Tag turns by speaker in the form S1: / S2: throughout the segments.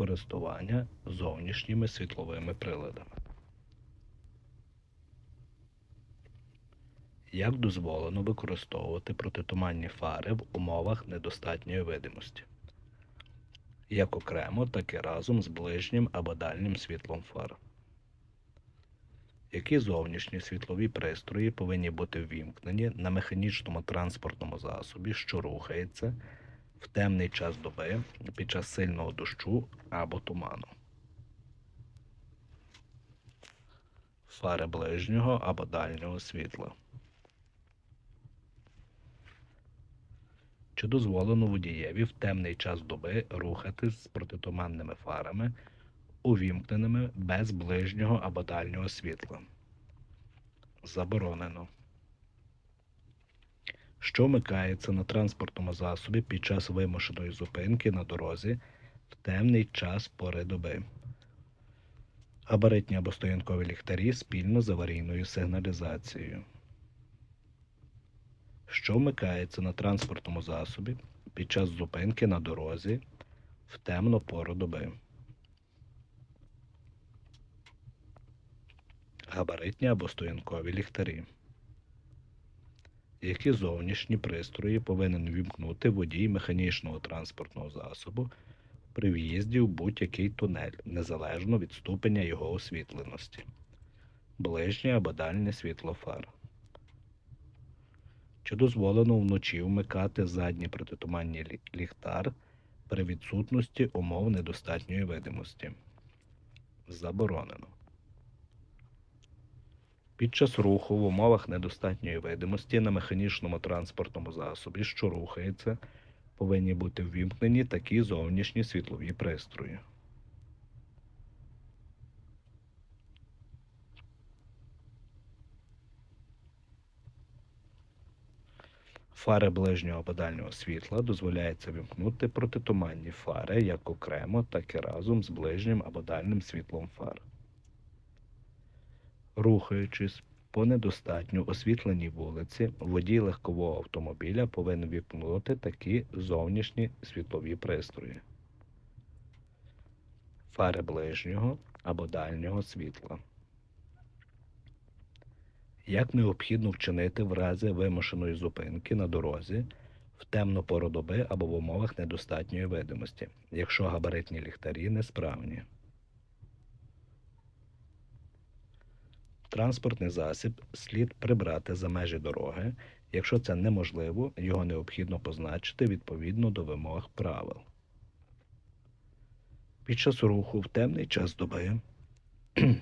S1: користування зовнішніми світловими приладами. Як дозволено використовувати протитуманні фари в умовах недостатньої видимості? Як окремо, так і разом з ближнім або дальнім світлом фар. Які зовнішні світлові пристрої повинні бути ввімкнені на механічному транспортному засобі, що рухається в темний час доби під час сильного дощу або туману? Фари ближнього або дальнього світла. Чи дозволено водієві в темний час доби рухатись з протитуманними фарами, увімкненими без ближнього або дальнього світла? Заборонено. Що вмикається на транспортному засобі під час вимушеної зупинки на дорозі в темний час пори доби? Габаритні або стоянкові ліхтарі спільно з аварійною сигналізацією що вмикається на транспортному засобі під час зупинки на дорозі в темну пору доби. Габаритні або стоянкові ліхтарі. Які зовнішні пристрої повинен вімкнути водій механічного транспортного засобу при в'їзді в будь-який тунель, незалежно від ступеня його освітленості, ближнє або дальнє світло фар. Чи дозволено вночі вмикати задній протитуманний ліхтар при відсутності умов недостатньої видимості? Заборонено. Під час руху в умовах недостатньої видимості на механічному транспортному засобі, що рухається, повинні бути ввімкнені такі зовнішні світлові пристрої. Фари ближнього або дальнього світла дозволяється вімкнути протитуманні фари як окремо, так і разом з ближнім або дальнім світлом фар. Рухаючись по недостатньо освітленій вулиці, водій легкового автомобіля повинен вімкнути такі зовнішні світлові пристрої. Фари ближнього або дальнього світла. Як необхідно вчинити в разі вимушеної зупинки на дорозі в темну пору доби або в умовах недостатньої видимості, якщо габаритні ліхтарі несправні. Транспортний засіб слід прибрати за межі дороги. Якщо це неможливо, його необхідно позначити відповідно до вимог правил. Під час руху в темний час доби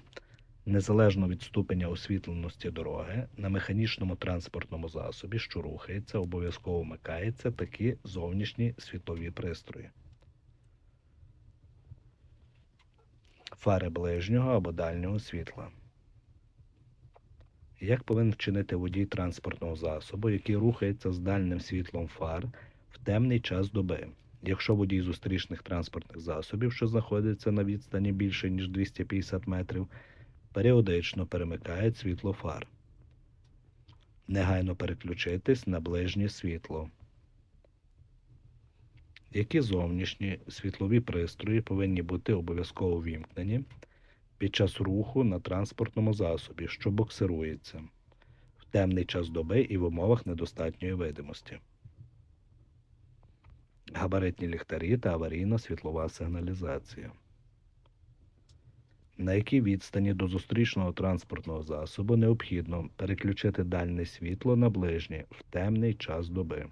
S1: незалежно від ступеня освітленості дороги, на механічному транспортному засобі, що рухається, обов'язково вмикаються такі зовнішні світлові пристрої. Фари ближнього або дальнього світла. Як повинен вчинити водій транспортного засобу, який рухається з дальним світлом фар в темний час доби, якщо водій зустрічних транспортних засобів, що знаходяться на відстані більше ніж 250 метрів, періодично перемикають світло фар. Негайно переключитись на ближнє світло. Які зовнішні світлові пристрої повинні бути обов'язково вімкнені під час руху на транспортному засобі, що боксирується в темний час доби і в умовах недостатньої видимості? Габаритні ліхтарі та аварійна світлова сигналізація на якій відстані до зустрічного транспортного засобу необхідно переключити дальне світло на ближнє в темний час доби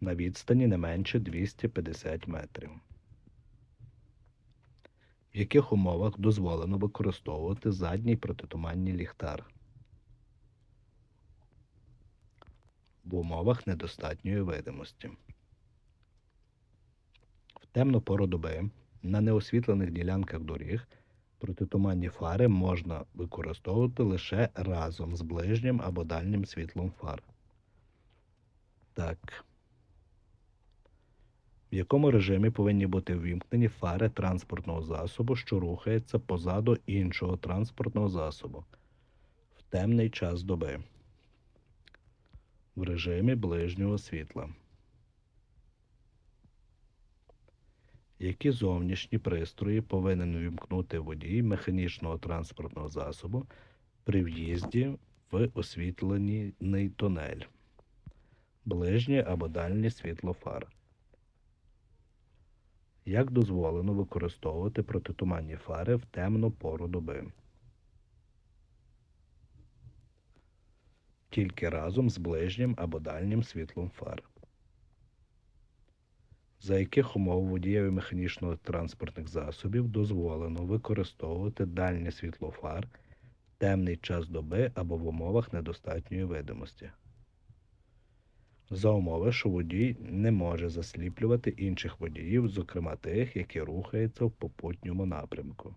S1: на відстані не менше 250 метрів. В яких умовах дозволено використовувати задній протитуманний ліхтар? В умовах недостатньої видимості. В темну пору доби на неосвітлених ділянках доріг протитуманні фари можна використовувати лише разом з ближнім або дальнім світлом фар. Так. В якому режимі повинні бути ввімкнені фари транспортного засобу, що рухається позаду іншого транспортного засобу в темний час доби в режимі ближнього світла. Які зовнішні пристрої повинен увімкнути водій механічного транспортного засобу при в'їзді в освітлений тунель? Ближнє або дальнє світло фар. Як дозволено використовувати протитуманні фари в темну пору доби? Тільки разом з ближнім або дальнім світлом фар. За яких умов водієві механічного транспортних засобів дозволено використовувати дальнє світло фар темний час доби або в умовах недостатньої видимості? За умови, що водій не може засліплювати інших водіїв, зокрема тих, які рухаються в попутньому напрямку.